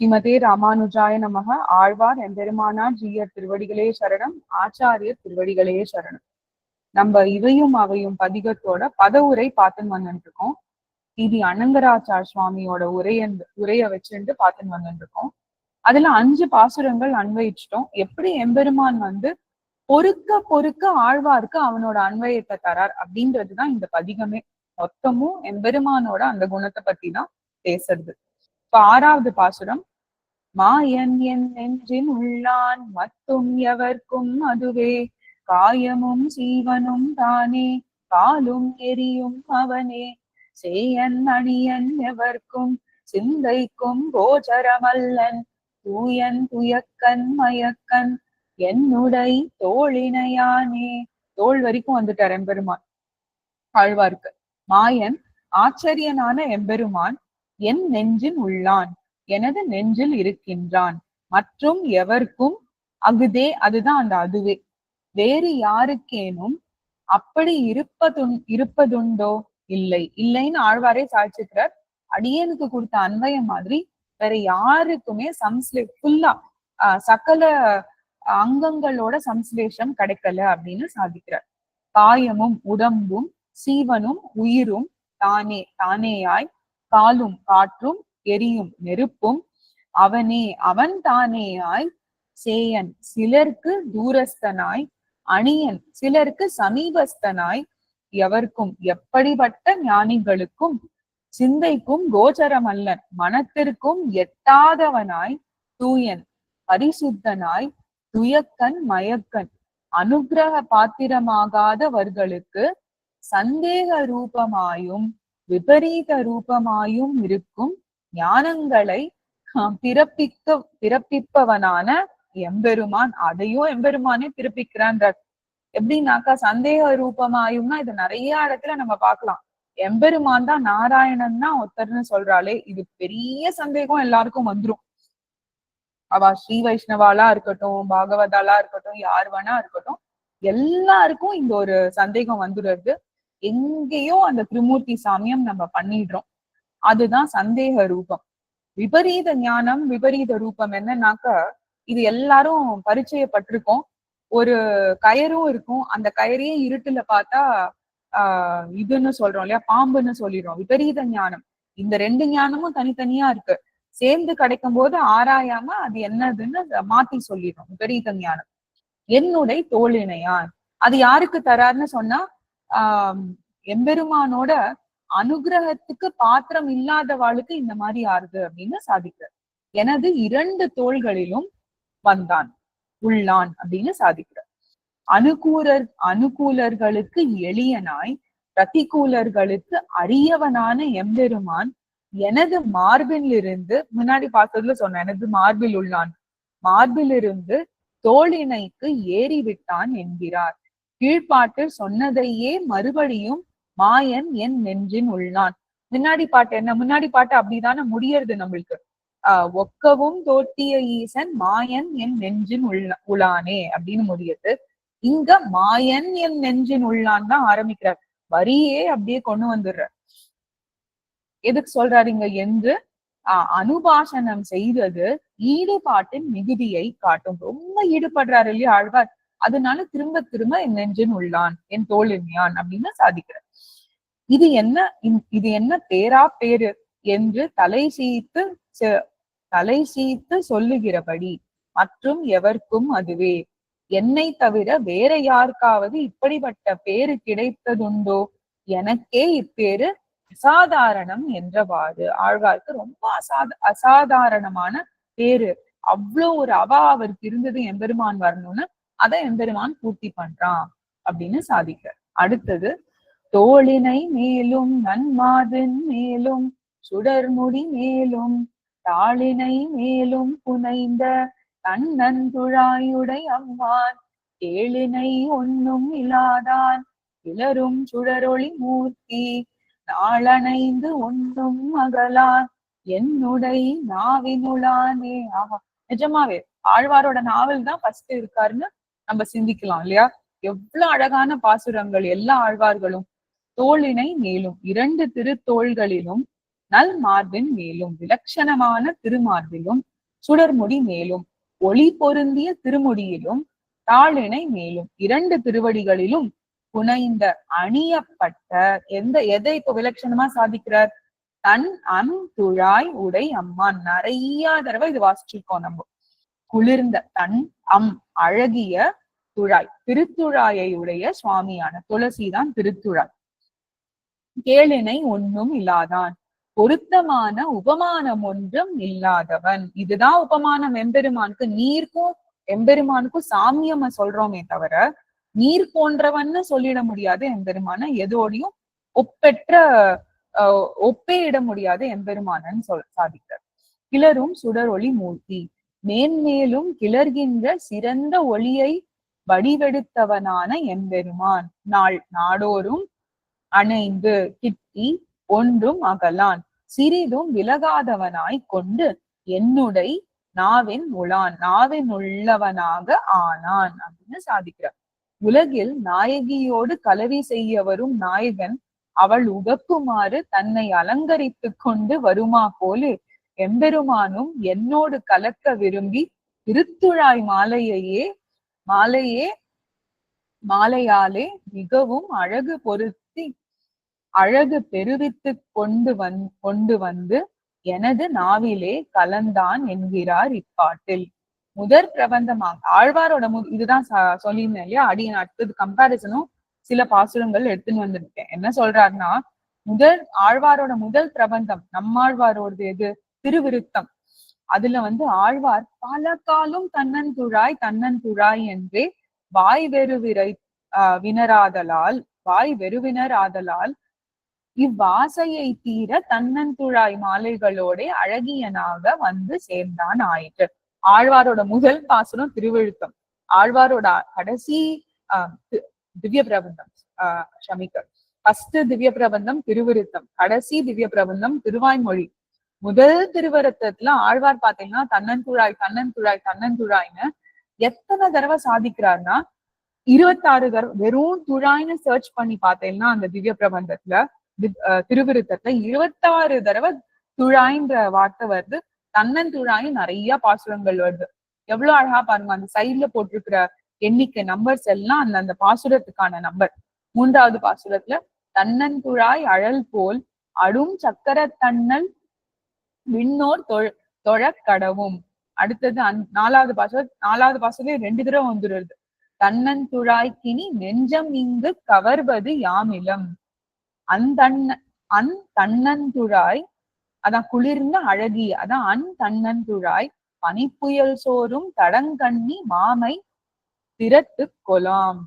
ஸ்ரீமதே ராமானுஜாய நமக. ஆழ்வார் எம்பெருமானார் ஜீயர் திருவடிகளே சரணம். ஆச்சாரியர் திருவடிகளே சரணம். நம்ம இவையும் அவையும் பதிகத்தோட பத உரை பார்த்துன்னு வந்துட்டு இருக்கோம் இது அனங்கராச்சார் சுவாமியோட உரைய உரைய வச்சுட்டு பார்த்துன்னு வந்துட்டு இருக்கோம் அதுல அஞ்சு பாசுரங்கள் அன்வயிச்சிட்டோம். எப்படி எம்பெருமான் வந்து பொறுக்க பொறுக்க ஆழ்வாருக்கு அவனோட அன்வயத்தை தரார் அப்படின்றதுதான் இந்த பதிகமே. மொத்தமும் எம்பெருமானோட அந்த குணத்தை பத்தி தான் பேசுறது. ஆறாவது பாசுரம். மாயன் என் நெஞ்சின் உள்ளான் மத்தும் எவர்க்கும் அதுவே. காயமும் சீவனும் தானே காலும் எரியும் அவனே. சேயன் அணியன் எவர்க்கும் சிந்தைக்கும் கோச்சரமல்லன் தூயன் துயக்கன் மயக்கன் என்னுடை தோழினையானே. தோல் வரைக்கும் வந்துட்டார் எம்பெருமான். ஆழ்வார்க்கு. மாயன் ஆச்சரியனான எம்பெருமான். என் நெஞ்சின் உள்ளான். எனது நெஞ்சில் இருக்கின்றான். மற்றும் எவர்க்கும் அகுதே அதுதான் அந்த அதுவே. வேறு யாருக்கேனும் அப்படி இருப்பதுன் இருப்பதுண்டோ? இல்லை. இல்லைன்னு ஆழ்வாரே சாட்சிக்கிறார் அடியனுக்கு கொடுத்த அன்வயம் மாதிரி வேற யாருக்குமே சம்ஸ்லே ஃபுல்லா சகல அங்கங்களோட சம்ஸ்லேஷம் கிடைக்கல அப்படின்னு சாதிக்கிறார். காயமும் உடம்பும் சீவனும் உயிரும் தானே தானேயாய் காலும் காற்றும் எரியும் நெருப்பும் அவனே அவன் தானேயாய் சேயன் சிலருக்கு தூரஸ்தனாய் அணியன் சிலருக்கு சமீபஸ்தனாய் எவர்க்கும் எப்படிப்பட்ட ஞானிகளுக்கும் சிந்தைக்கும் கோச்சரமல்லன் மனத்திற்கும் எட்டாதவனாய் தூயன் பரிசுத்தனாய் துயக்கன் மயக்கன் அனுகிரக பாத்திரமாகாதவர்களுக்கு சந்தேக ரூபமாயும் விபரீத ரூபமாயும் இருக்கும் ஞானங்களை பிறப்பிக்க பிறப்பிப்பவனான எம்பெருமான் அதையும் எம்பெருமானே பிறப்பிக்கிறான்றார். எப்படின்னாக்கா சந்தேக ரூபமாயும்னா இது நிறைய இடத்துல நம்ம பார்க்கலாம். எம்பெருமான் தான் நாராயணன் தான் ஒருத்தர்னு சொல்றாளே இது பெரிய சந்தேகம் எல்லாருக்கும் வந்துரும். அவ ஸ்ரீ வைஷ்ணவாலா இருக்கட்டும் பாகவதாலா இருக்கட்டும் யார் வேணா இருக்கட்டும் எல்லாருக்கும் இந்த ஒரு சந்தேகம் வந்துடுறது. எங்கேயோ அந்த திரிமூர்த்தி சாமியம் நம்ம பண்ணிடுறோம். அதுதான் சந்தேக ரூபம். விபரீத ஞானம் விபரீத ரூபம் என்னன்னாக்கா இது எல்லாரும் பரிச்சயப்பட்டிருக்கோம். ஒரு கயரும் இருக்கும். அந்த கயரையே இருட்டுல பார்த்தா ஆஹ் இதுன்னு சொல்றோம் இல்லையா? பாம்புன்னு சொல்லிடுறோம். விபரீத ஞானம். இந்த ரெண்டு ஞானமும் தனித்தனியா இருக்கு. சேர்ந்து கிடைக்கும் போது ஆராயாம அது என்னதுன்னு மாத்தி சொல்லிடுறோம். விபரீத ஞானம். என்னுடைய தோழினையான் அது யாருக்கு தராருன்னு சொன்னா ஆஹ் எம்பெருமானோட அனுகிரகத்துக்கு பாத்திரம் இல்லாதவாளுக்கு இந்த மாதிரி ஆறுது அப்படின்னு சாதிக்கிறார். எனது இரண்டு தோள்களிலும் வந்தான் உள்ளான் அப்படின்னு சாதிக்கிறார். அனுகூலர் அனுகூலர்களுக்கு எளியனாய் பிரதிகூலர்களுக்கு அரியவனான எம்பெருமான் எனது மார்பிலிருந்து முன்னாடி பார்த்ததுல சொன்ன எனது மார்பில் உள்ளான் மார்பிலிருந்து தோளினைக்கு ஏறிவிட்டான் என்கிறார். கீழ்ப்பாட்டு சொன்னதையே மறுபடியும் மாயன் என் நெஞ்சின் உள்ளான். முன்னாடி பாட்டு என்ன? முன்னாடி பாட்டு அப்படிதானே முடியறது நம்மளுக்கு. ஆஹ் ஒக்கவும் தோட்டிய ஈசன் மாயன் என் நெஞ்சின் உள்ள உளானே அப்படின்னு முடியுது. இங்க மாயன் என் நெஞ்சின் உள்ளான் தான் ஆரம்பிக்கிறார். வரியே அப்படியே கொண்டு வந்துடுற எதுக்கு சொல்றாரு இங்க? என்று ஆஹ் அனுபாசனம் செய்தது ஈடுபாட்டின் மிகுதியை காட்டும். ரொம்ப ஈடுபடுறாரு இல்லையா ஆழ்வார்? அதனால திரும்ப திரும்ப என் நெஞ்சின் உள்ளான் என் தோழின்யான் அப்படின்னு சாதிக்கிறார் இது என்ன இது என்ன பேரா பேரு என்று தலை சீத்து தலை சீத்து சொல்லுகிறபடி மற்றும் எவர்க்கும் அதுவே. என்னை தவிர வேற யாருக்காவது இப்படிப்பட்ட பேரு கிடைத்ததுண்டோ? எனக்கே இப்பேரு அசாதாரணம் என்றவாறு. ஆழ்வார்க்கு ரொம்ப அசாத அசாதாரணமான பேரு. அவ்வளவு ஒரு அவா அவருக்கு இருந்தது எம்பெருமான் வரணும்னு அதை எம்பெருமான் பூர்த்தி பண்றான் அப்படின்னு சாதிக்க அடுத்தது தோளினை மேலும் நன்மாதன் மேலும் சுடர்முடி மேலும் தாளினை மேலும் புனைந்த தன்னந்துழாயுடை அம்மான் ஏழினை ஒன்னும் இல்லாதான் இளரும் சுடரொளி மூர்த்தி நாளனைந்து ஒன்றும் அகலான் என்னுடை நாவினுளானே. ஆஹா நிஜமாவே ஆழ்வாரோட நாவல் தான் ஃபர்ஸ்ட் இருக்காருன்னு நம்ம சிந்திக்கலாம் இல்லையா? எவ்வளவு அழகான பாசுரங்கள் எல்லா ஆழ்வார்களும் தோளினை மேலும் இரண்டு திருத்தோள்களிலும் நல் மார்பின் மேலும் விலட்சணமான திருமார்பிலும் சுடர்முடி மேலும் ஒளி பொருந்திய திருமுடியிலும் தாளினை மேலும் இரண்டு திருவடிகளிலும் புனைந்த அணியப்பட்ட எந்த எதை இப்ப விலட்சணமா சாதிக்கிறார்? தன் அம் துழாய் உடை அம்மான் நிறைய தடவை இது வாசிச்சிருக்கோம் நம்ம. குளிர்ந்த தன் அம் அழகிய துழாய் திருத்துழாயை உடைய சுவாமியான துளசிதான் திருத்துழாய். கேளினை ஒன்றும் இல்லாதான் பொருத்தமான உபமானம் ஒன்றும் இல்லாதவன். இதுதான் உபமானம் எம்பெருமானுக்கு. நீர்க்கும் எம்பெருமானுக்கும் சாமியம்ம சொல்றோமே தவிர நீர் போன்றவன்னு சொல்லிட முடியாது எம்பெருமான. எதோடையும் ஒப்பெற்ற அஹ் ஒப்பேயிட முடியாது எம்பெருமானன்னு சொல் சாதிக்கிறார். கிளரும் சுடரொளி மூர்த்தி மேன்மேலும் கிளர்கின்ற சிறந்த ஒளியை வடிவெடுத்தவனான எம்பெருமான் நாள் நாடோறும் அணைந்து கிட்டி ஒன்றும் அகலான். சிறிதும் விலகாதவனாய் கொண்டு என்னுடை நாவின் உளான் நாவின் உள்ளவனாக ஆனான் அப்படின்னு சாதிக்கிறார். உலகில் நாயகியோடு கலவி செய்ய வரும் நாயகன் அவள் உகக்குமாறு தன்னை அலங்கரித்துக் கொண்டு வருமா போலே எம்பெருமானும் என்னோடு கலக்க விரும்பி திருத்துழாய் மாலையையே மாலையே மாலையாலே மிகவும் அழகு பொருத்தி அழகு பெருவித்து கொண்டு வந் கொண்டு வந்து எனது நாவிலே கலந்தான் என்கிறார் இப்பாட்டில். முதற் பிரபந்தமாக ஆழ்வாரோட மு இதுதான் சொல்லியிருந்தேன் இல்லையா? அடியின் அடுத்தது கம்பாரிசனும் சில பாசுரங்கள் எடுத்துன்னு வந்திருக்கேன். என்ன சொல்றாருன்னா முதல் ஆழ்வாரோட முதல் பிரபந்தம் நம்மாழ்வாரோடது எது? திருவிருத்தம். அதுல வந்து ஆழ்வார் பல காலம் தன்னன் குழாய் தன்னன் குழாய் என்றே வாய் வெறுவிரை ஆஹ் வினராதலால் வாய் வெறுவினராதலால் இவ்வாசையை தீர தன்னந்துழாய் மாலைகளோட அழகியனாக வந்து சேர்ந்தான் ஆயிற்று. ஆழ்வாரோட முதல் பாசனம் திருவிழுத்தம் ஆழ்வாரோட கடைசி ஆஹ் திவ்ய பிரபந்தம் ஆஹ் ஷமிக்க ஃபர்ஸ்ட் திவ்ய பிரபந்தம் திருவிருத்தம். கடைசி திவ்ய பிரபந்தம் திருவாய்மொழி. முதல் திருவருத்தத்துல ஆழ்வார் பாத்தீங்கன்னா தன்னந்துழாய் தன்னன் தன்னந்துழாய்னு எத்தனை தடவை சாதிக்கிறாருன்னா இருபத்தாறு தடவை வெறும் துழாய்னு சர்ச் பண்ணி பார்த்தேன்னா அந்த திவ்ய பிரபந்தத்துல திருவிருத்தத்துல இருபத்தாறு தடவை துழாய்ன்ற வார்த்தை வருது. தன்னந்துழாய் நிறைய பாசுரங்கள் வருது. எவ்வளவு அழகா பாருங்க அந்த சைட்ல போட்டிருக்கிற எண்ணிக்கை நம்பர்ஸ் எல்லாம் அந்த அந்த பாசுரத்துக்கான நம்பர் மூன்றாவது பாசுரத்துல தன்னந்துழாய் அழல் போல் அடும் சக்கர தன்னல் விண்ணோர் தொழ கடவும். அடுத்தது அந் நாலாவது பாச நாலாவது பாசுரம் ரெண்டு தடவை வந்துடுறது தன்னந்துழாய்க்கினி நெஞ்சம் இங்கு கவர்வது யாமிலம். அந்தண்ண அந் தன்னந்துழாய் அதான் குளிர்ந்த அழகி அதான் அன் தன்னந்துழாய் பனிப்புயல் சோறும் தடங்கண்ணி மாமை திறத்து கொலாம்.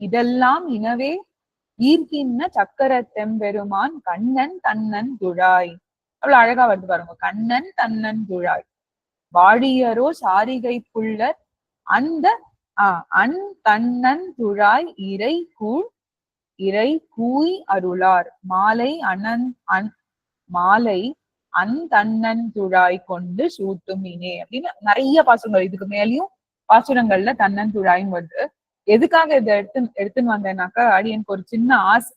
இதெல்லாம் இனவே ஈர்க்கின்ன சக்கர தெம்பெருமான் கண்ணன் தன்னன் துழாய். அவ்வளவு அழகா வருது பாருங்க. கண்ணன் தன்னன் குழாய். வாழியரோ சாரிகை புள்ளர். அந்த ஆஹ் அன் தன்னன் துழாய் இறை கூழ் இறை கூய் அருளார். மாலை அனன் அன் மாலை அன் தன்னன் துழாய் கொண்டு சூட்டும் இனே அப்படின்னு நிறைய பாசுரங்கள். இதுக்கு மேலயும் பாசுரங்கள்ல தன்னன் துழாயும் வருது. எதுக்காக இதை எடுத்து எடுத்துன்னு வந்தேன்னாக்கா அடியனுக்கு ஒரு சின்ன ஆசை.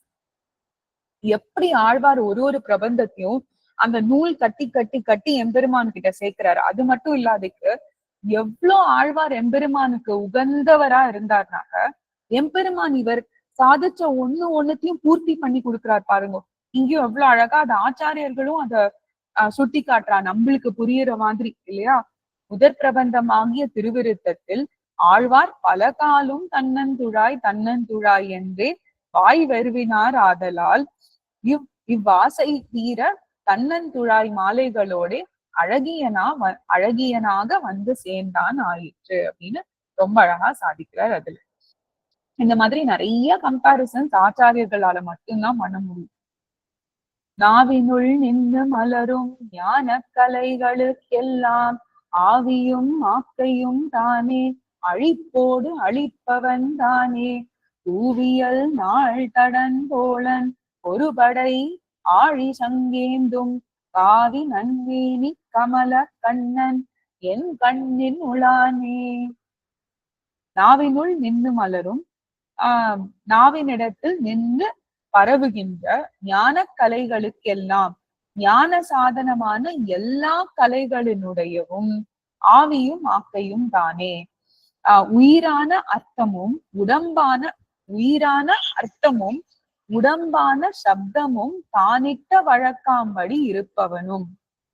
எப்படி ஆழ்வார் ஒரு ஒரு பிரபந்தத்தையும் அந்த நூல் கட்டி கட்டி கட்டி எம்பெருமான் கிட்ட சேர்க்கிறாரு. அது மட்டும் இல்லாதக்கு எவ்வளோ ஆழ்வார் எம்பெருமானுக்கு உகந்தவரா இருந்தார்னாக்க எம்பெருமான் இவர் சாதிச்ச ஒண்ணு ஒண்ணுத்தையும் பூர்த்தி பண்ணி கொடுக்கிறார் பாருங்க. இங்கேயும் எவ்வளவு அழகா அது ஆச்சாரியர்களும் அத சுட்டி காட்டுறா நம்மளுக்கு புரியுற மாதிரி இல்லையா? முதற் பிரபந்தம் ஆகிய திருவிருத்தத்தில் ஆழ்வார் பல காலும் தன்னந்துழாய் தன்னந்துழாய் என்றே வாய் வருவினார் ஆதலால் இவ் இவ்வாசை தீர தன்னந்துழாய் மாலைகளோட அழகியனா வ- அழகியனாக வந்து சேர்ந்தான் ஆயிற்று அப்படின்னு ரொம்ப அழகா சாதிக்கிறார் அதுல. இந்த மாதிரி நிறைய கம்பாரிசன்ஸ் ஆச்சாரியர்களால மட்டும்தான் பண்ண முடியும். நாவினுள் நின்று மலரும் ஞான கலைகளுக்கெல்லாம் ஆவியும் ஆக்கையும் தானே அழிப்போடு அழிப்பவன் தானே. தூவியல் நாள் தடன் ஒரு படை ஆழி சங்கேந்தும் காவி நன்மேனி கமல கண்ணன் என் கண்ணின் உளானே. நாவினுள் நின்று மலரும் ஆஹ் நாவினிடத்தில் நின்று பரவுகின்ற ஞான கலைகளுக்கெல்லாம் ஞான சாதனமான எல்லா கலைகளினுடையவும் ஆவியும் ஆக்கையும் தானே. ஆஹ் உயிரான அர்த்தமும் உடம்பான உயிரான அர்த்தமும் உடம்பான சப்தமும் தானிட்ட வழக்காம்படி இருப்பவனும்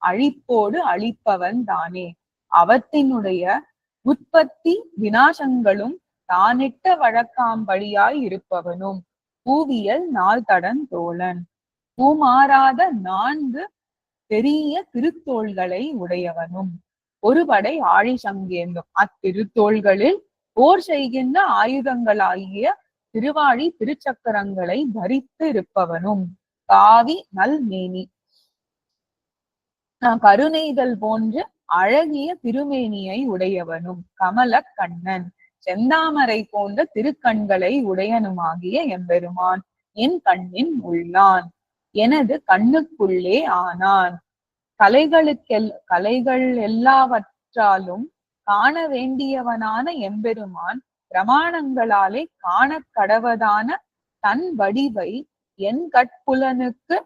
அழிப்போடு அழிப்பவன் தானே. அவத்தினுடைய உற்பத்தி வினாசங்களும் தானிட்ட வழக்காம்படியாய் இருப்பவனும். பூவியல் நாள்தடன் தோழன். பூமாறாத நான்கு பெரிய திருத்தோள்களை உடையவனும். ஒருபடை ஆழி சங்கேந்தும் அத்திருத்தோள்களில் போர் செய்கின்ற ஆயுதங்களாகிய திருவாழி திருச்சக்கரங்களை தரித்து இருப்பவனும் காவி நல்மேனி. கருணைதல் போன்ற அழகிய திருமேனியை உடையவனும் கமல கண்ணன் செந்தாமரை போன்ற திருக்கண்களை உடையனுமாகிய எம்பெருமான் என் கண்ணின் உள்ளான் எனது கண்ணுக்குள்ளே ஆனான். கலைகளுக்கெல் கலைகள் எல்லாவற்றாலும் காண வேண்டியவனான எம்பெருமான் பிரமாணங்களாலே காண கடவதான தன் வடிவை என் கட்புலனுக்கு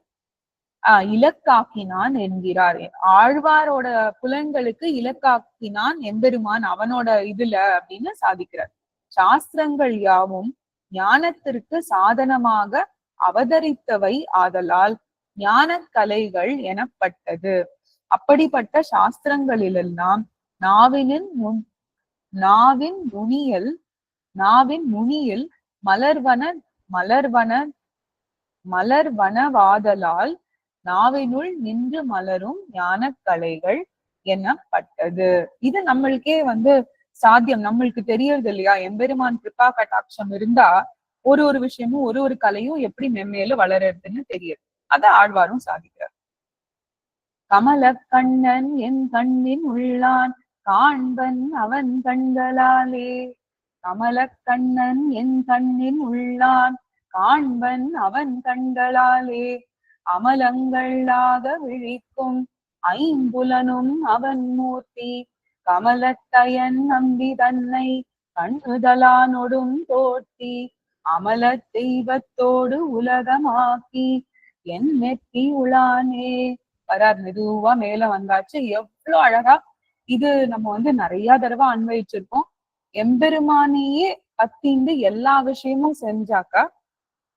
ஆஹ் இலக்காக்கினான் என்கிறார். ஆழ்வாரோட புலன்களுக்கு இலக்காக்கினான் எம்பெருமான் அவனோட இதுல அப்படின்னு சாதிக்கிறார். சாஸ்திரங்கள் யாவும் ஞானத்திற்கு சாதனமாக அவதரித்தவை ஆதலால் ஞான கலைகள் எனப்பட்டது. அப்படிப்பட்ட சாஸ்திரங்களிலெல்லாம் நாவினின் முன் நாவின் நுனியல் நாவின் நுனியில் மலர்வன மலர்வன மலர்வனவாதலால் நாவினுள் நின்று மலரும் ஞான கலைகள் எனப்பட்டது. இது நம்மளுக்கே வந்து சாத்தியம். நம்மளுக்கு தெரியறது இல்லையா? எம்பெருமான் கிருபா கட்டாட்சம் இருந்தா ஒரு ஒரு விஷயமும் ஒரு ஒரு கலையும் எப்படி மென்மேல வளருதுன்னு தெரியுது. அத ஆழ்வாரும் சாதிக்கிறார். கமல கண்ணன் என் கண்ணின் உள்ளான் காண்பன் அவன் கண்களாலே. கமலக்கண்ணன் என் கண்ணின் உள்ளான். காண்பன் அவன் கண்களாலே. அமலங்களாக விழிக்கும். ஐம்புலனும் அவன் மூர்த்தி. கமலத்தயன் நம்பி தன்னை கண்ணுதலானொடும் தோட்டி அமல தெய்வத்தோடு உலகமாக்கி. என் நெத்தி உளானே. வரார் மெதுவா மேல வந்தாச்சு. எவ்வளவு அழகா. இது நம்ம வந்து நிறைய தடவை அன்வயிச்சிருக்கோம் எம்பெருமானையே கத்திந்து எல்லா விஷயமும் செஞ்சாக்கா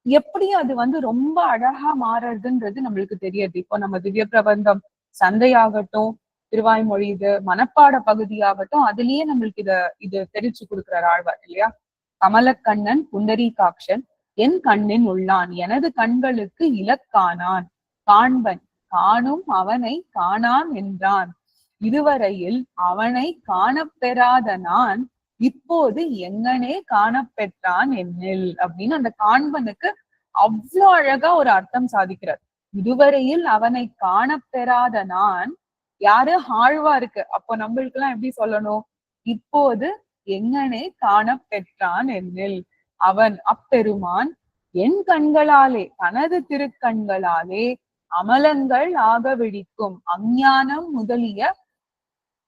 எப்படி அது வந்து ரொம்ப அழகா மாறுறதுன்றது நம்மளுக்கு தெரியாது. இப்போ நம்ம திவ்ய பிரபந்தம் சந்தையாகட்டும் திருவாய்மொழி இது மனப்பாட பகுதியாகட்டும் அதுலயே நம்மளுக்கு இத இது தெரிச்சு கொடுக்குறாரு ஆழ்வார் இல்லையா? கமலக்கண்ணன் புண்டரீகாக்ஷன் என் கண்ணின் உள்ளான் எனது கண்களுக்கு இலக்கானான். காண்பன் காணும் அவனை காணான் என்றான். இதுவரையில் அவனை காணப்பெறாத நான் இப்போது எங்கனே காணப்பெற்றான் என்னில் அப்படின்னு அந்த காண்பனுக்கு அவ்வளவு அழகா ஒரு அர்த்தம் சாதிக்கிறார். இதுவரையில் அவனை காணப்பெறாத நான் யாரு? ஆழ்வாருக்கு அப்போ நம்மளுக்கு எல்லாம் எப்படி சொல்லணும்? இப்போது எங்கனே காணப்பெற்றான் என்னில் அவன் அப்பெருமான் என் கண்களாலே தனது திருக்கண்களாலே அமலங்கள் ஆக விழிக்கும் அஞ்ஞானம் முதலிய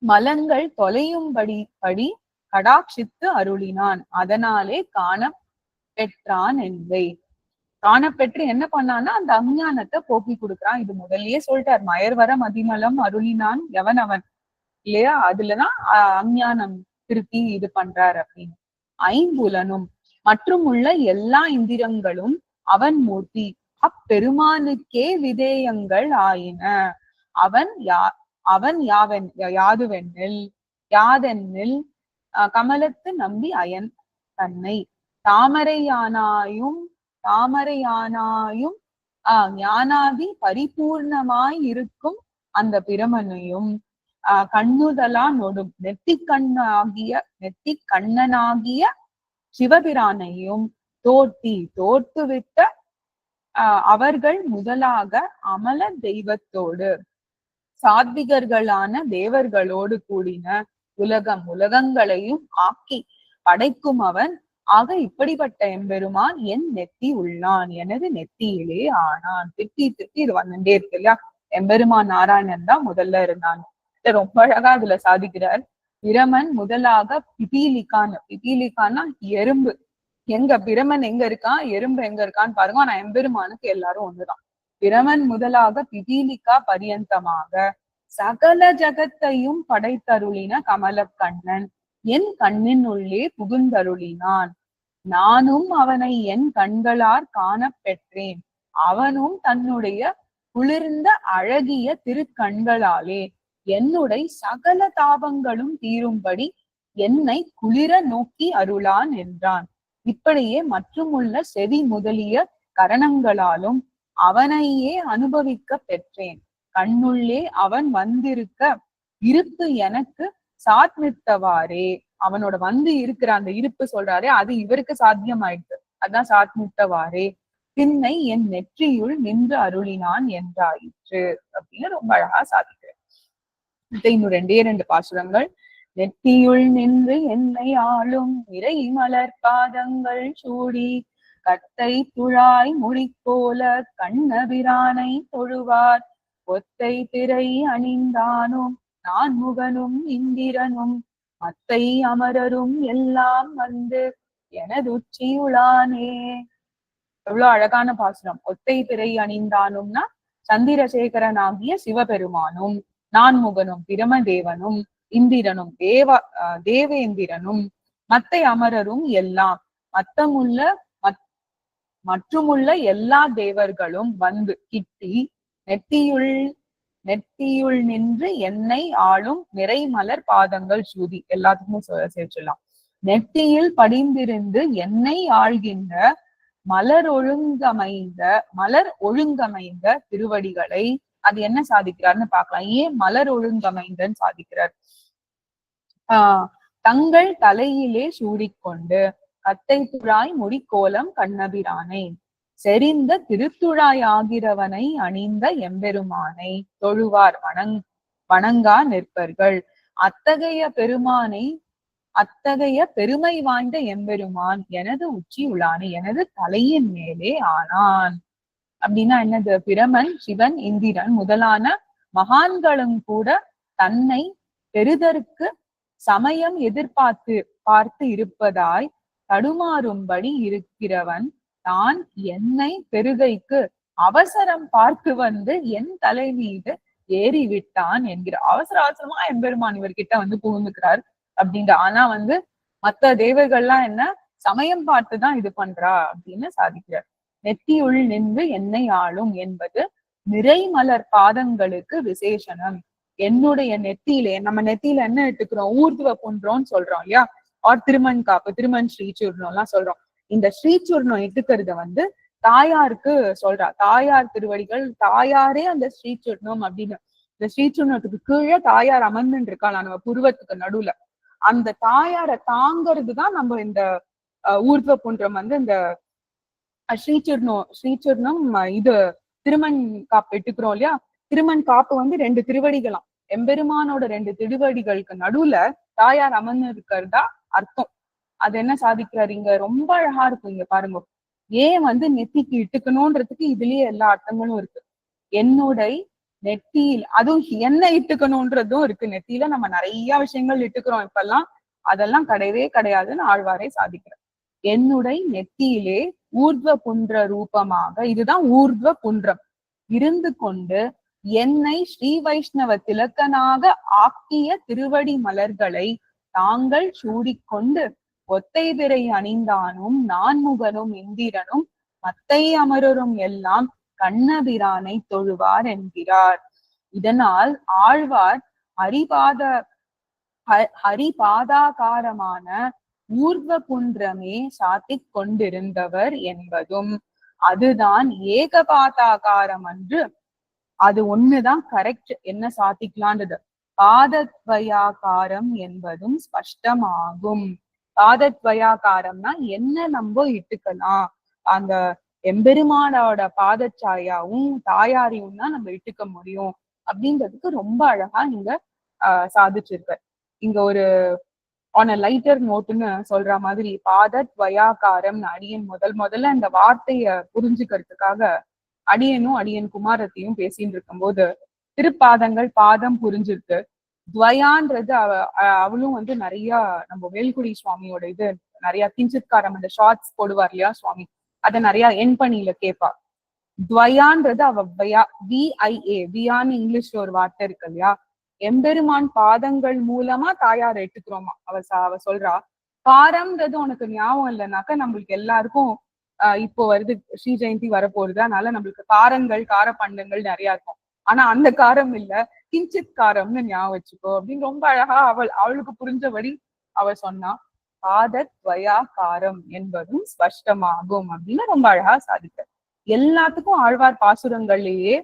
மலங்கள் தொலையும்படி படி கடாட்சித்து அருளினான். அதனாலே காண பெற்றான் என்பை. காணப்பெற்று என்ன பண்ணான்னா அந்த அஞ்ஞானத்தை போக்கி கொடுக்குறான். இது முதல்லயே சொல்லிட்டார். மயர்வர மதிமலம் அருளினான் எவன் அவன்? இல்லையா? அதுலதான் அஞ்ஞானம் திருப்பி இது பண்றார் அப்படின்னு. ஐம்புலனும் மற்றும் உள்ள எல்லா இந்திரங்களும் அவன் மூர்த்தி. அப்பெருமானுக்கே விதேயங்கள் ஆயின. அவன் யா அவன் யாவன் யாதுவெண்ணில் யாதென்னில் கமலத்து நம்பி அயன் தன்னை. தாமரையானாயும் தாமரையானாயும் ஆஹ் ஞானாதி பரிபூர்ணமாய் இருக்கும் அந்த பிரமனையும். ஆஹ் கண்ணுதலா நொடும் நெத்தி கண்ணாகிய நெத்தி கண்ணனாகிய சிவபிரானையும் தோட்டி தோட்டுவிட்ட ஆஹ் அவர்கள் முதலாக அமல தெய்வத்தோடு சாத்விகர்களான தேவர்களோடு கூடின உலகம் உலகங்களையும் ஆக்கி படைக்கும் அவன். ஆக இப்படிப்பட்ட எம்பெருமான் என் நெத்தி உள்ளான். எனது நெத்தியிலே ஆனான். திட்டி திட்டி இது வந்துட்டே இருக்கு இல்லையா? எம்பெருமான் நாராயணன் தான் முதல்ல இருந்தான். ரொம்ப அழகா அதுல சாதிக்கிறார். பிரமன் முதலாக பிபீலிக்கான் பிபீலிக்கான்னா எறும்பு. எங்க பிரமன் எங்க இருக்கான்? எறும்பு எங்க இருக்கான்னு பாருங்க. ஆனா எம்பெருமானுக்கு எல்லாரும் ஒண்ணுதான். பிரமன் முதலாக பிபீலிகா பரியந்தமாக. சகல ஜகத்தையும் படைத்தருளின கமலக்கண்ணன். என் கண்ணின் உள்ளே புகுந்தருளினான். நானும் அவனை என் கண்களார் காணப்பெற்றேன். அவனும் தன்னுடைய குளிர்ந்த அழகிய திருக்கண்களாலே என்னுடைய சகல தாபங்களும் தீரும்படி என்னை குளிர நோக்கி அருளான் என்றான். இப்படியே மற்றுமுள்ள செவி முதலிய கரணங்களாலும் அவனையே அனுபவிக்க பெற்றேன். கண்ணுள்ளே அவன் வந்திருக்க இருப்பு எனக்கு சாத்மித்தவாறே. அவனோட வந்து இருக்கிற அந்த இருப்பு சொல்றாரே அது இவருக்கு சாத்தியமாயிடுது. அதான் சாத்மித்தவாறே. பின்னை என் நெற்றியுள் நின்று அருளினான் என்றாயிற்று அப்படின்னு ரொம்ப அழகா சாதிக்கிறேன். இன்னும் ரெண்டே ரெண்டு பாசுரங்கள். நெற்றியுள் நின்று என்னை ஆளும் இறை மலர் பாதங்கள் சூடி கத்தை துழாய் முடிக்கோல கண்ணபிரானை தொழுவார். ஒத்தை திரை அணிந்தானும் நான் முகனும் இந்திரனும். மத்தை அமரரும் எல்லாம் வந்து எனது உச்சியுளானே எவ்வளவு அழகான பாசுரம். ஒத்தை திரை அணிந்தானும்னா சந்திரசேகரன் ஆகிய சிவபெருமானும் நான்முகனும் பிரமதேவனும் இந்திரனும் தேவ தேவேந்திரனும் மத்தை அமரரும் எல்லாம் மத்தமுள்ள மற்றுமுள்ள எல்லா தேவர்களும் வந்து கிட்டி நெத்தியுள் நெத்தியுள் நின்று என்னை ஆளும் நிறைமலர் பாதங்கள் சூதி. எல்லாத்துக்கும் சேர்த்துலாம் நெத்தியில் படிந்திருந்து என்னை ஆள்கின்ற மலர் ஒழுங்கமைந்த மலர் ஒழுங்கமைந்த திருவடிகளை அது என்ன சாதிக்கிறார்னு பார்க்கலாம். ஏன் மலர் ஒழுங்கமைந்தன்னு சாதிக்கிறார்? ஆஹ் தங்கள் தலையிலே சூடிக்கொண்டு கத்தை துழாய் முடிக்கோலம் கண்ணபிரானை. செறிந்த திருத்துழாய் ஆகிறவனை அணிந்த எம்பெருமானை தொழுவார் வணங் வணங்கா நிற்பர்கள். அத்தகைய பெருமானை அத்தகைய பெருமை வாய்ந்த எம்பெருமான் எனது உச்சி உலானை எனது தலையின் மேலே ஆனான். அப்படின்னா என்னது? பிரமன் சிவன் இந்திரன் முதலான மகான்களும் கூட தன்னை பெறுதற்கு சமயம் எதிர்பார்த்து பார்த்து இருப்பதாய் தடுமாறும்படி இருக்கிறவன் தான் என்னை பெருகைக்கு அவசரம் பார்த்து வந்து என் தலை மீது ஏறி விட்டான் என்கிற அவசர அவசரமா எம்பெருமான் இவர்கிட்ட வந்து புகுந்துக்கிறார் அப்படின்ற ஆனா வந்து மத்த தேவர்கள்லாம் என்ன? சமயம் பார்த்துதான் இது பண்றா அப்படின்னு சாதிக்கிறார். நெத்தியுள் நின்று என்னை ஆளும் என்பது நிறைமலர் பாதங்களுக்கு விசேஷனம். என்னுடைய நெத்தியிலே நம்ம நெத்தியில என்ன எடுத்துக்கிறோம் ஊர்துவ புன்றோம்னு சொல்றோம் இல்லையா? ஆர் திருமண் காப்பு திருமண் ஸ்ரீச்சூர்ணம் எல்லாம் சொல்றோம். இந்த ஸ்ரீச்சூர்ணம் எடுக்கிறத வந்து தாயாருக்கு சொல்றா. தாயார் திருவடிகள் தாயாரே அந்த ஸ்ரீச்சூர்ணம் அப்படின்னு. இந்த ஸ்ரீச்சூர்ணத்துக்கு கீழே தாயார் அமர்ந்துட்டு இருக்காள் நம்ம புருவத்துக்கு நடுவுல. அந்த தாயாரை தாங்கிறது தான் நம்ம இந்த ஊர்வ புன்றம் வந்து இந்த ஸ்ரீச்சூர்ணம் ஸ்ரீச்சூர்ணம் இது திருமண் காப்பு எடுத்துக்கிறோம் இல்லையா? திருமண் காப்பு வந்து ரெண்டு திருவடிகளாம். எம்பெருமானோட ரெண்டு திருவடிகளுக்கு நடுவுல தாயார் அமர்ந்து இருக்கிறதா அர்த்தம். அது என்ன சாதிக்கிறாரு? இங்க ரொம்ப அழகா இருக்கும் இங்க பாருங்க. ஏன் வந்து நெத்திக்கு இட்டுக்கணும்ன்றதுக்கு இதுலயே எல்லா அர்த்தங்களும் இருக்கு. என்னுடைய நெத்தியில் அதுவும் என்ன இட்டுக்கணும்ன்றதும் இருக்கு. நெத்தியில நம்ம நிறைய விஷயங்கள் இட்டுக்கிறோம் இப்பெல்லாம். அதெல்லாம் கிடையவே கிடையாதுன்னு ஆழ்வாரை சாதிக்கிறேன் என்னுடைய நெத்தியிலே ஊர்துவ புன்ற ரூபமாக இதுதான் ஊர்துவ புன்றம் இருந்து கொண்டு என்னை ஸ்ரீ வைஷ்ணவ திலக்கனாக ஆக்கிய திருவடி மலர்களை தாங்கள் சூடிக்கொண்டு ஒத்தை விரை அணிந்தானும் நான்முகனும் இந்திரனும் மத்தை அமரரும் எல்லாம் கண்ணபிரானை தொழுவார் என்கிறார். இதனால் ஆழ்வார் ஹரிபாத ஹரிபாதாகாரமான ஊர்வ குன்றமே சாத்திக் கொண்டிருந்தவர் என்பதும் அதுதான் ஏகபாதாகாரம் அன்று அது ஒண்ணுதான் கரெக்ட் என்ன சாத்திக்கலான்றது பாதத்வயாகாரம் என்பதும் ஸ்பஷ்டமாகும். பாதத்வயாகாரம்னா என்ன நம்ம இட்டுக்கலாம்? அந்த எம்பெருமானோட பாதச்சாயாவும் தாயாரையும் தான் நம்ம இட்டுக்க முடியும். அப்படின்றதுக்கு ரொம்ப அழகா நீங்க ஆஹ் சாதிச்சிருக்க இங்க ஒரு ஆன் அ லைட்டர் நோட்டுன்னு சொல்ற மாதிரி பாதத்வயாகாரம் அடியன் முதல் முதல்ல இந்த வார்த்தைய புரிஞ்சுக்கிறதுக்காக அடியனும் அடியன் குமாரத்தையும் பேசிட்டு இருக்கும்போது திருப்பாதங்கள் பாதம் புரிஞ்சிருக்கு. துவயான்றது அவ அவளும் வந்து நிறைய நம்ம வேல்குடி சுவாமியோட இது நிறைய கிஞ்சித்காரம் அந்த ஷார்ட்ஸ் போடுவார் இல்லையா சுவாமி? அதை நிறைய என் பண்ணியில கேட்பா துவயான்றது அவ விஐஏ வியான்னு இங்கிலீஷ்ல ஒரு வார்த்தை இருக்கு இல்லையா? எம்பெருமான் பாதங்கள் மூலமா தாயார் எடுத்துக்கிறோமா? அவ அவ சொல்றா காரம்ன்றது உனக்கு ஞாபகம் இல்லைனாக்கா நம்மளுக்கு எல்லாருக்கும் ஆஹ் இப்போ வருது ஸ்ரீ ஜெயந்தி வரப்போகுது. அதனால நம்மளுக்கு காரங்கள் கார பண்டங்கள் நிறைய இருக்கும். ஆனா அந்த காரம் இல்ல. கிஞ்சித் காரம்னு ஞாபகம் வச்சுக்கோ அப்படின்னு ரொம்ப அழகா அவள் அவளுக்கு புரிஞ்சபடி அவ சொன்னா பாதத்வயா காரம் என்பதும் ஸ்பஷ்டமாகும் அப்படின்னு ரொம்ப அழகா சாதிக்க எல்லாத்துக்கும் ஆழ்வார் பாசுரங்கள்லயே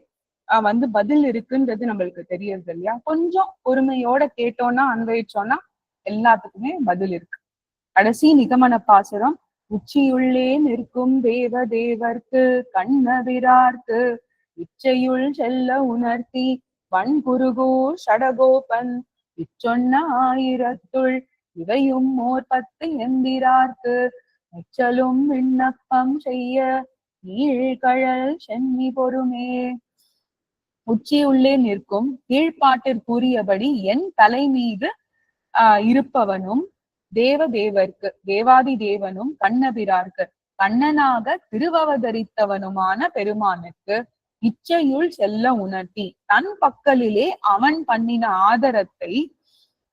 வந்து பதில் இருக்குன்றது நம்மளுக்கு தெரியறது இல்லையா? கொஞ்சம் பொறுமையோட கேட்டோம்னா அன்வயிச்சோம்னா எல்லாத்துக்குமே பதில் இருக்கு. கடைசி நிகமன பாசுரம் உச்சியுள்ளே நிற்கும் தேவ தேவர்க்கு கண்ணவிரார்க்கு இச்சையுள் செல்ல உணர்த்தி வன்குருகோ ஷடகோபன் இச்சொன்ன ஆயிரத்துள் இவையும் ஓர் பத்து எந்திரார்க்கு. மெச்சலும் விண்ணப்பம் செய்ய நீழ்கழல் சென்னி பொறுமே. உச்சியுள்ளே நிற்கும் கீழ்ப்பாட்டிற்குரியபடி என் தலை மீது ஆஹ் இருப்பவனும் தேவ தேவர்க்கு தேவாதி தேவனும் கண்ணபிரார்க்கு. கண்ணனாக திருவவதரித்தவனுமான பெருமானுக்கு இச்சையுள் செல்ல உணர்த்தி. தன் பக்கலிலே அவன் பண்ணின ஆதரத்தை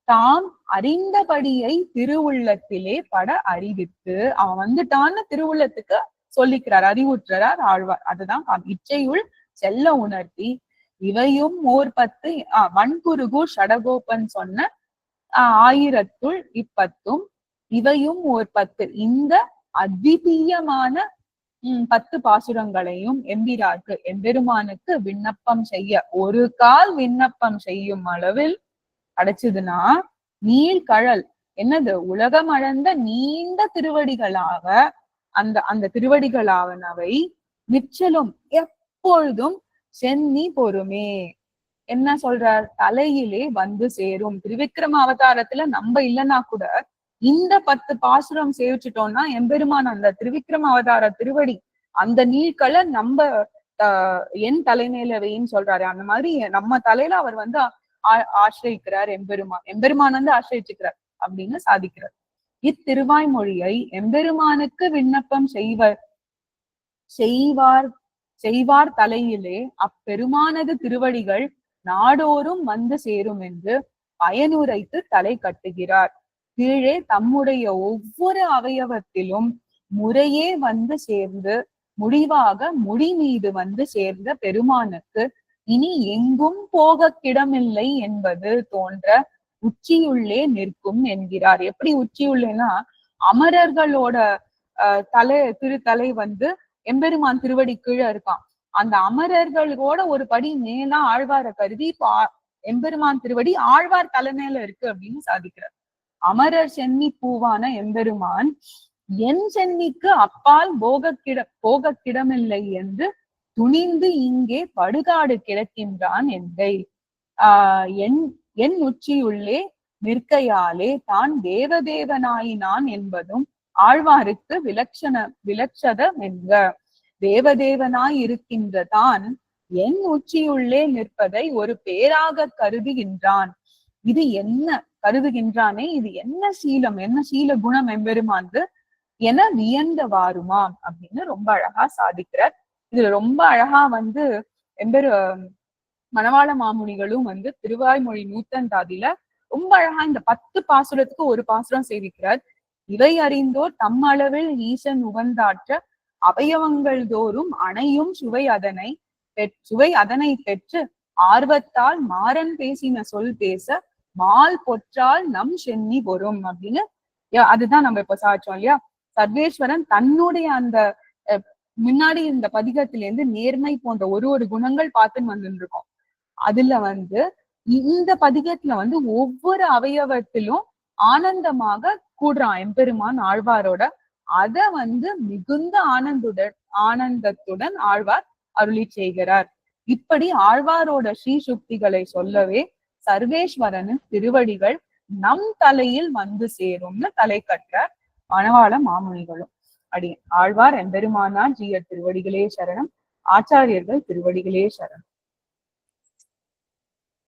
தாம் அறிந்தபடியை திருவுள்ளத்திலே பட அறிவித்து அவன் வந்துட்டான்னு திருவுள்ளத்துக்கு சொல்லிக்கிறார் அறிவுற்றார் ஆழ்வார். அதுதான் இச்சையுள் செல்ல உணர்த்தி இவையும் ஓர் பத்து ஆஹ் வன்குருகு ஷடகோபன் சொன்ன ஆஹ் ஆயிரத்துள் இப்பத்தும் இவையும் ஓர் பத்து. இந்த அத்விதீயமான பத்து பாசுரங்களையும் எம்பிராற்கு எம்பெருமானுக்கு விண்ணப்பம் செய்ய. ஒரு கால் விண்ணப்பம் செய்யும் அளவில் அடைச்சதுன்னா நீழ்கழல் என்னது? உலகம் அளந்த நீண்ட திருவடிகளாக அந்த அந்த திருவடிகளாவனவை நிச்சலும் எப்பொழுதும் சென்னி பொறுமே. என்ன சொல்றார்? தலையிலே வந்து சேரும். திருவிக்ரம அவதாரத்துல நம்ம இல்லைன்னா கூட இந்த பத்து பாசுரம் சேவிச்சிட்டோம்னா எம்பெருமான் அந்த திருவிக்ரம அவதார திருவடி அந்த நீழ்களை நம்ம என் தலைமையில வெயின்னு சொல்றாரு. அந்த மாதிரி நம்ம தலையில அவர் வந்து ஆசிரியிக்கிறார் எம்பெருமான் எம்பெருமான் வந்து ஆசிரியிச்சுக்கிறார் அப்படின்னு சாதிக்கிறார். இத்திருவாய்மொழியை எம்பெருமானுக்கு விண்ணப்பம் செய்வர் செய்வார் செய்வார் தலையிலே அப்பெருமானது திருவடிகள் நாடோறும் வந்து சேரும் என்று பயனுரைத்து தலை கட்டுகிறார். கீழே தம்முடைய ஒவ்வொரு அவயவத்திலும் முறையே வந்து சேர்ந்து முடிவாக முடி மீது வந்து சேர்ந்த பெருமானுக்கு இனி எங்கும் போக கிடமில்லை என்பது தோன்ற உச்சியுள்ளே நிற்கும் என்கிறார். எப்படி உச்சியுள்ளேன்னா அமரர்களோட அஹ், தலை திருத்தலை வந்து எம்பெருமான் திருவடி கீழே இருக்கான். அந்த அமரர்களோட ஒரு படி மேலா ஆழ்வார கருதி இப்போ எம்பெருமான் திருவடி ஆழ்வார் தலைமையில இருக்கு அப்படின்னு சாதிக்கிறார். அமரர் சென்னி பூவான எம்பெருமான் என் சென்னிக்கு அப்பால் போகக்கிட கிட கிடமில்லை என்று துணிந்து இங்கே படுகாடு கிடக்கின்றான் என்கை ஆஹ் என் என் உச்சியுள்ளே நிற்கையாலே தான் தேவதேவனாயினான் என்பதும் ஆழ்வாருக்கு விலட்சண விலட்சதம் என்க. தேவதேவனாய் இருக்கின்ற தான் என் உச்சியுள்ளே நிற்பதை ஒரு பேராக கருதுகின்றான். இது என்ன? கருதுகின்றானே? இது என்ன சீலம்? என்ன சீல குணம் எம்பெருமாந்து என வியந்தவாறுமாம் அப்படின்னு ரொம்ப அழகா சாதிக்கிறார். இதுல ரொம்ப அழகா வந்து எம்பெரு மணவாள மாமுனிகளும் வந்து திருவாய்மொழி நூத்தந்தாதியில ரொம்ப அழகா இந்த பத்து பாசுரத்துக்கு ஒரு பாசுரம் செய்திருக்கிறார். இவை அறிந்தோர் தம் அளவில் ஈசன் உகந்தாற்ற அவயவங்கள் தோறும் அணையும் சுவை அதனை பெற்- சுவை அதனை பெற்று ஆர்வத்தால் மாறன் பேசின சொல் பேச மால் பொற்றால் நம் சென்னி வரும் அப்படின்னு. அதுதான் நம்ம இப்ப சாச்சோம் இல்லையா? சர்வேஸ்வரன் தன்னுடைய அந்த முன்னாடி இந்த பதிகத்திலேருந்து நேர்மை போன்ற ஒரு ஒரு குணங்கள் பார்த்துன்னு வந்துருக்கோம். அதுல வந்து இந்த பதிகத்துல வந்து ஒவ்வொரு அவயவத்திலும் ஆனந்தமாக கூடுறான் எம்பெருமான் ஆழ்வாரோட. அத வந்து மிகுந்த ஆனந்துடன் ஆனந்தத்துடன் ஆழ்வார் அருளி செய்கிறார். இப்படி ஆழ்வாரோட ஸ்ரீ சுக்திகளை சொல்லவே சர்வேஸ்வரனின் திருவடிகள் நம் தலையில் வந்து சேரும்னு தலை கற்ற மணவாள மாமுனிகளும். அடி ஆழ்வார் எம்பெருமானார் ஜீயர் திருவடிகளே சரணம் ஆச்சாரியர்கள் திருவடிகளே சரணம்.